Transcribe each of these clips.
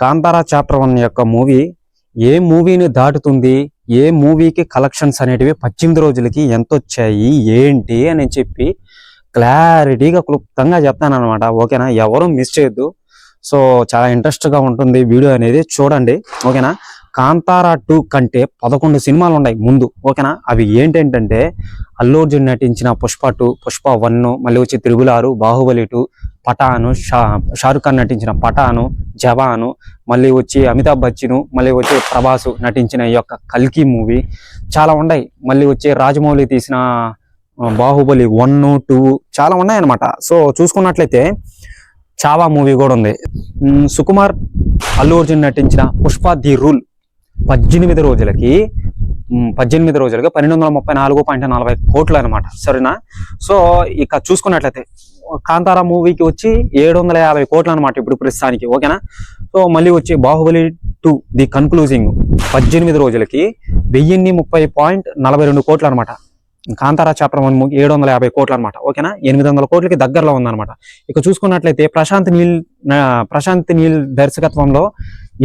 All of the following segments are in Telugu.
కాంతారా చాప్టర్ వన్ యొక్క మూవీ ఏ మూవీని దాటుతుంది ఏ మూవీకి కలెక్షన్స్ అనేటివి పద్దెనిమిది రోజులకి ఎంత వచ్చాయి ఏంటి అని చెప్పి క్లారిటీగా క్లుప్తంగా చెప్తాను అనమాట ఓకేనా? ఎవరు మిస్ చేయొద్దు. సో చాలా ఇంట్రెస్ట్గా ఉంటుంది వీడియో అనేది. చూడండి. ఓకేనా? కాంతారా టూ కంటే పదకొండు సినిమాలు ఉన్నాయి ముందు. ఓకేనా? అవి ఏంటంటే అల్లు అర్జున్ నటించిన పుష్ప టూ పుష్ప వన్ మళ్ళీ వచ్చి triple R Baahubali two Pathaan Shah Shahrukh Khan నటించిన పఠాను జవాను మళ్ళీ వచ్చి అమితాబ్ బచ్చన్ మళ్ళీ వచ్చి ప్రభాస్ నటించిన ఈ యొక్క కల్కి మూవీ చాలా ఉన్నాయి. మళ్ళీ వచ్చి రాజమౌళి తీసిన బాహుబలి వన్ టూ చాలా ఉన్నాయి అనమాట సో చూసుకున్నట్లయితే చావా మూవీ కూడా ఉంది. సుకుమార్ అల్లు అర్జున్ నటించిన పుష్ప ది రూల్ పద్దెనిమిది రోజులకి పద్దెనిమిది రోజులకి పన్నెండు వందల ముప్పై నాలుగు పాయింట్ నలభై కోట్లు అనమాట సరేనా? సో ఇక చూసుకున్నట్లయితే కాంతారా మూవీకి వచ్చి ఏడు వందల యాభై కోట్లు అనమాట ఇప్పుడు ప్రస్తుతానికి ఓకేనా? సో మళ్ళీ వచ్చి బాహుబలి టూ ది కన్క్లూజింగ్ పద్దెనిమిది రోజులకి వెయ్యిన్ని ముప్పై పాయింట్ నలభై రెండు కోట్లు అనమాట కాంతారా చాప్టర్ వన్ ఏడు వందల యాభై కోట్లు అనమాట ఓకేనా? ఎనిమిది వందల కోట్లకి దగ్గరలో ఉందన్నమాట. ఇక చూసుకున్నట్లయితే ప్రశాంత్ నీల్ ప్రశాంత్ నీల్ దర్శకత్వంలో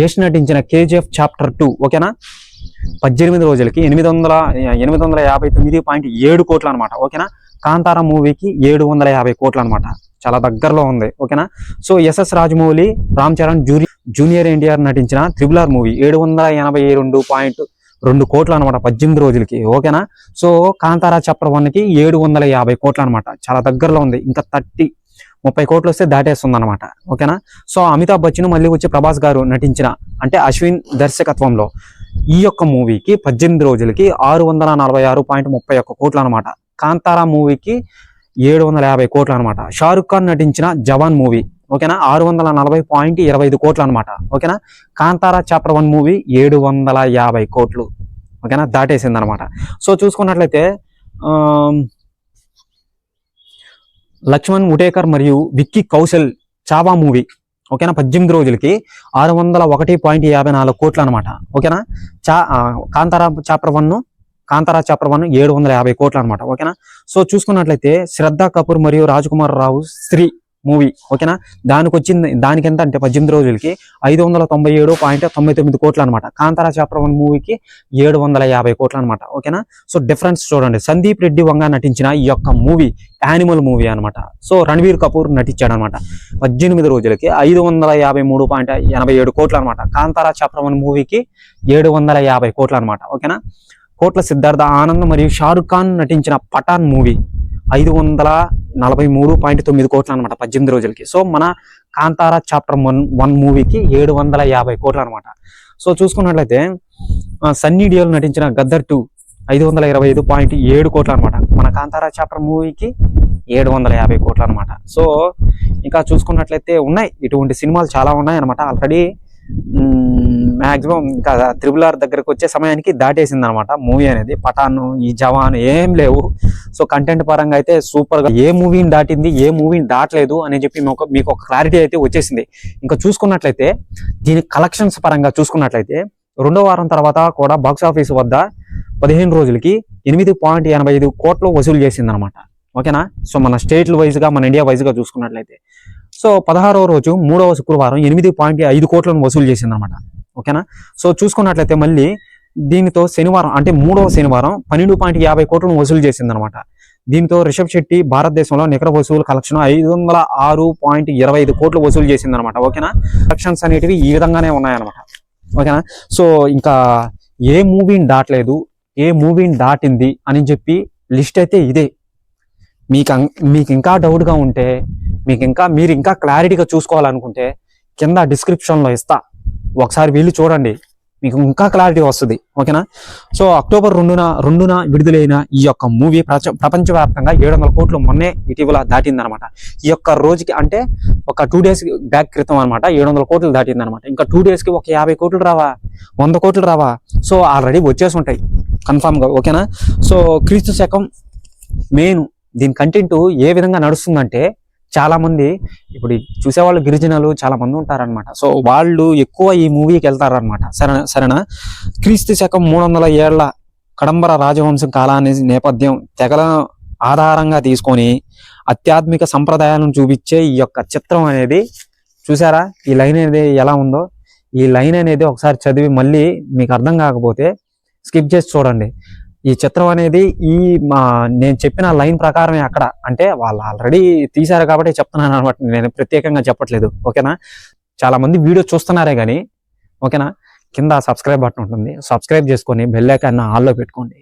యశ్ నటించిన కేజీఎఫ్ చాప్టర్ టూ ఓకేనా? పద్దెనిమిది రోజులకి ఎనిమిది వందల ఎనిమిది వందల యాభై తొమ్మిది పాయింట్ ఏడు కోట్లు అనమాట ఓకేనా? కాంతార మూవీకి ఏడు వందల యాభై కోట్లు అనమాట చాలా దగ్గరలో ఉంది ఓకేనా? So S S Rajamouli Ram Charan junior junior NTR నటించిన త్రిబుల్ ఆర్ మూవీ ఏడు వందల ఎనభై రెండు పాయింట్ రెండు కోట్లు అనమాట పద్దెనిమిది రోజులకి ఓకేనా? సో కాంతారా చాప్టర్ వన్కి ఏడు వందల యాభై కోట్లు అనమాట చాలా దగ్గరలో ఉంది ఇంకా థర్టీ ముప్పై కోట్లు వస్తే దాటేస్తుంది అనమాట ఓకేనా? సో అమితాబ్ బచ్చన్ మళ్ళీ వచ్చి ప్రభాస్ గారు నటించిన అంటే అశ్విన్ దర్శకత్వంలో ఈ యొక్క మూవీకి పద్దెనిమిది రోజులకి ఆరు వందల నలభై ఆరు పాయింట్ ముప్పై ఒక్క కోట్లు అనమాట కాంతారా మూవీకి ఏడు వందల యాభై కోట్లు అనమాట షారుఖ్ ఖాన్ నటించిన జవాన్ మూవీ ఓకేనా? ఆరు వందల నలభై పాయింట్ ఇరవై ఐదు కోట్లు అనమాట ఓకేనా? కాంతారా చాప్టర్ వన్ మూవీ ఏడు వందల యాభై కోట్లు ఓకేనా? దాటేసింది అనమాట సో చూసుకున్నట్లయితే లక్ష్మణ్ ఉటేకర్ మరియు విక్కీ కౌశల్ చావా మూవీ ఓకేనా? పద్దెనిమిది రోజులకి ఆరు వందల ఒకటి పాయింట్ యాభై నాలుగు కోట్లు అనమాట ఓకేనా? చా Kantara chapter one Kantara chapter one ఏడు వందల యాభై కోట్లు అనమాట ఓకేనా? సో చూసుకున్నట్లయితే శ్రద్ధ కపూర్ మరియు రాజ్ కుమార్ రావు స్త్రీ మూవీ ఓకేనా? దానికి వచ్చింది దానికి ఎంత అంటే పద్దెనిమిది రోజులకి ఐదు వందల తొంభై ఏడు పాయింట్ తొంభై తొమ్మిది కోట్లు అనమాట కాంతారా చాప్టర్ మూవీకి ఏడు వందల యాభై కోట్లు అనమాట ఓకేనా? సో డిఫరెన్స్ చూడండి. సందీప్ రెడ్డి వంగ నటించిన ఈ యొక్క మూవీ యానిమల్ మూవీ అనమాట. సో రణవీర్ కపూర్ నటించాడు అనమాట పద్దెనిమిది రోజులకి ఐదు వందల యాభై మూడు పాయింట్ ఎనభై ఏడు కోట్లు అనమాట కాంతారా చాప్టర్ మూవీకి ఏడు వందల యాభై కోట్లు అనమాట ఓకేనా? కోట్ల సిద్ధార్థ ఆనంద్ మరియు షారుఖ్ ఖాన్ నటించిన పఠాన్ మూవీ ఐదు వందల నలభై మూడు పాయింట్ తొమ్మిది కోట్లు అనమాట పద్దెనిమిది రోజులకి. సో మన కాంతారా చాప్టర్ వన్ వన్ మూవీకి ఏడు వందల యాభై కోట్లు అనమాట సో చూసుకున్నట్లయితే సన్నీ డియోల్ నటించిన గద్దర్ టూ ఐదు వందల ఇరవై ఐదు పాయింట్ ఏడు కోట్లు అనమాట మన కాంతారా చాప్టర్ మూవీకి ఏడు వందల యాభై కోట్లు అనమాట సో ఇంకా చూసుకున్నట్లయితే ఉన్నాయి. ఇటువంటి సినిమాలు చాలా ఉన్నాయి అనమాట ఆల్రెడీ మాక్సిమం ఇంకా త్రిబుల్ ఆర్ దగ్గరకు వచ్చే సమయానికి దాటేసింది అనమాట మూవీ అనేది పఠాన్ ఈ జవాన్ ఏం లేవు. సో కంటెంట్ పరంగా అయితే సూపర్గా ఏ మూవీని దాటింది ఏ మూవీని దాటలేదు అని చెప్పి మీకు ఒక- క్లారిటీ అయితే వచ్చేసింది. ఇంకా చూసుకున్నట్లయితే దీని కలెక్షన్స్ పరంగా చూసుకున్నట్లయితే రెండో వారం తర్వాత కూడా బాక్స్ ఆఫీస్ వద్ద పదిహేను రోజులకి ఎనిమిది పాయింట్ ఎనభై ఐదు కోట్లు వసూలు చేసింది అనమాట ఓకేనా సో మన స్టేట్ వైజ్గా మన ఇండియా వైజ్గా చూసుకున్నట్లయితే సో పదహారవ రోజు మూడవ శుక్రవారం ఎనిమిది పాయింట్ ఐదు కోట్లను వసూలు చేసింది అనమాట ఓకేనా? సో చూసుకున్నట్లయితే మళ్ళీ దీనితో శనివారం అంటే మూడవ శనివారం పన్నెండు పాయింట్ యాభై కోట్లను వసూలు చేసింది అనమాట దీంతో రిషబ్ శెట్టి భారతదేశంలో నికర వసూలు కలెక్షన్ ఐదు వందల ఆరు పాయింట్ ఇరవై ఐదు కోట్లు వసూలు చేసింది అనమాట ఓకేనా? కలెక్షన్స్ అనేటివి ఈ విధంగానే ఉన్నాయన్నమాట. ఓకేనా? సో ఇంకా ఏ మూవీని దాటలేదు ఏ మూవీని దాటింది అని చెప్పి లిస్ట్ అయితే ఇదే. మీకు అం- మీకు ఇంకా డౌట్గా ఉంటే మీకు ఇంకా మీరు ఇంకా క్లారిటీగా చూసుకోవాలనుకుంటే కింద డిస్క్రిప్షన్లో ఇస్తా. ఒకసారి వీళ్ళు చూడండి. మీకు ఇంకా క్లారిటీ వస్తుంది. ఓకేనా? సో అక్టోబర్ రెండున రెండున విడుదలైన ఈ యొక్క మూవీ ప్రచ ప్రపంచవ్యాప్తంగా ఏడు వందల కోట్లు మొన్నే ఇటీవల దాటిందనమాట. ఈ యొక్క రోజుకి అంటే ఒక టూ డేస్ బ్యాక్ క్రితం అనమాట ఏడు వందల కోట్లు దాటిందనమాట. ఇంకా టూ డేస్కి ఒక యాభై కోట్లు రావా? వంద కోట్లు రావా? సో ఆల్రెడీ వచ్చేసి ఉంటాయి. కన్ఫామ్గా ఓకేనా? సో క్రీస్తు శకం మెయిన్ దీని కంటెంట్ ఏ విధంగా నడుస్తుందంటే చాలా మంది ఇప్పుడు చూసేవాళ్ళు గిరిజనులు చాలా మంది ఉంటారనమాట సో వాళ్ళు ఎక్కువ ఈ మూవీకి వెళ్తారనమాట సరేనా? సరేనా? క్రీస్తు శకం మూడు వందల ఏళ్ళ కడంబర రాజవంశం కాలాన్ని నేపథ్యం తెగల ఆధారంగా తీసుకొని ఆధ్యాత్మిక సంప్రదాయాలను చూపించే ఈ యొక్క చిత్రం అనేది చూసారా? ఈ లైన్ అనేది ఎలా ఉందో? ఈ లైన్ అనేది ఒకసారి చదివి మళ్ళీ మీకు అర్థం కాకపోతే స్కిప్ చేసి చూడండి. ఈ చిత్రం అనేది ఈ మా నేను చెప్పిన లైన్ ప్రకారమే అక్కడ. అంటే వాళ్ళు ఆల్రెడీ తీశారు కాబట్టి చెప్తున్నాను అనమాట. నేను ప్రత్యేకంగా చెప్పట్లేదు. ఓకేనా? చాలా మంది వీడియో చూస్తున్నారే కానీ ఓకేనా? కింద సబ్స్క్రైబ్ బటన్ ఉంటుంది. సబ్స్క్రైబ్ చేసుకొని బెల్ ఐకాన్ ఆల్లో పెట్టుకోండి.